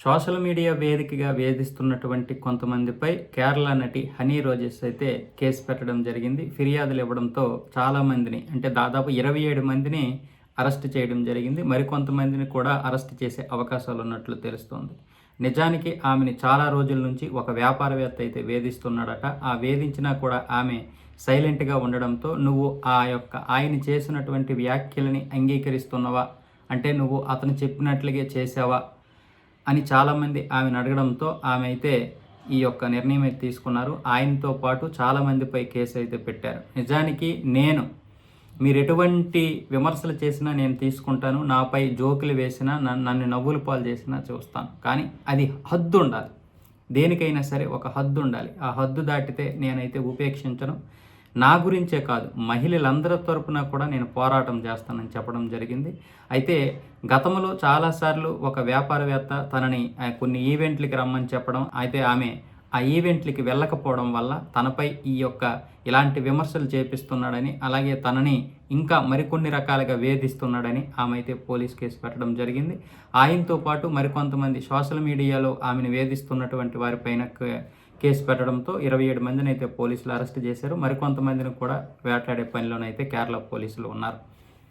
Social media వేదికగా వేధిస్తున్నటువంటి కొంతమందిపై కేరళ నటి honey roses అయితే కేసు పెట్టడం జరిగింది. ఫిర్యాదులు ఇవ్వడంతో చాలామందిని అంటే దాదాపు ఇరవై ఏడు మందిని అరెస్ట్ చేయడం జరిగింది. మరికొంతమందిని కూడా అరెస్ట్ చేసే అవకాశాలు ఉన్నట్లు తెలుస్తోంది. నిజానికి ఆమెని చాలా రోజుల నుంచి ఒక వ్యాపారవేత్త అయితే వేధిస్తున్నాడట. ఆ వేధించినా కూడా ఆమె సైలెంట్గా ఉండడంతో నువ్వు ఆ యొక్క ఆయన చేసినటువంటి వ్యాఖ్యలని అంగీకరిస్తున్నావా? అంటే నువ్వు అతను చెప్పినట్లుగే చేసావా అని చాలామంది ఆమెను అడగడంతో ఆమె అయితే ఈ యొక్క నిర్ణయం అయితే తీసుకున్నారు. ఆయనతో పాటు చాలామందిపై కేసు అయితే పెట్టారు. నిజానికి నేను మీరు ఎటువంటి విమర్శలు చేసినా నేను తీసుకుంటాను. నాపై జోకులు వేసినా నన్ను నన్ను నవ్వులు పాలు చేసినా చూస్తాను. కానీ అది హద్దు ఉండాలి. దేనికైనా సరే ఒక హద్దు ఉండాలి. ఆ హద్దు దాటితే నేనైతే ఉపేక్షించను. నా గురించే కాదు మహిళలందరి తరపున కూడా నేను పోరాటం చేస్తానని చెప్పడం జరిగింది. అయితే గతంలో చాలాసార్లు ఒక వ్యాపారవేత్త తనని కొన్ని ఈవెంట్లకి రమ్మని చెప్పడం అయితే ఆమె ఆ ఈవెంట్లకి వెళ్ళకపోవడం వల్ల తనపై ఈ యొక్క ఇలాంటి విమర్శలు చేపిస్తున్నాడని అలాగే తనని ఇంకా మరికొన్ని రకాలుగా వేధిస్తున్నాడని ఆమె అయితే పోలీస్ కేసు పెట్టడం జరిగింది. ఆయనతో పాటు మరికొంతమంది సోషల్ మీడియాలో ఆమెను వేధిస్తున్నటువంటి వారిపైన కేసు పెట్టడంతో ఇరవై ఏడు మందిని అయితే పోలీసులు అరెస్ట్ చేశారు. మరికొంతమందిని కూడా వేటాడే పనిలోనైతే కేరళ పోలీసులు ఉన్నారు.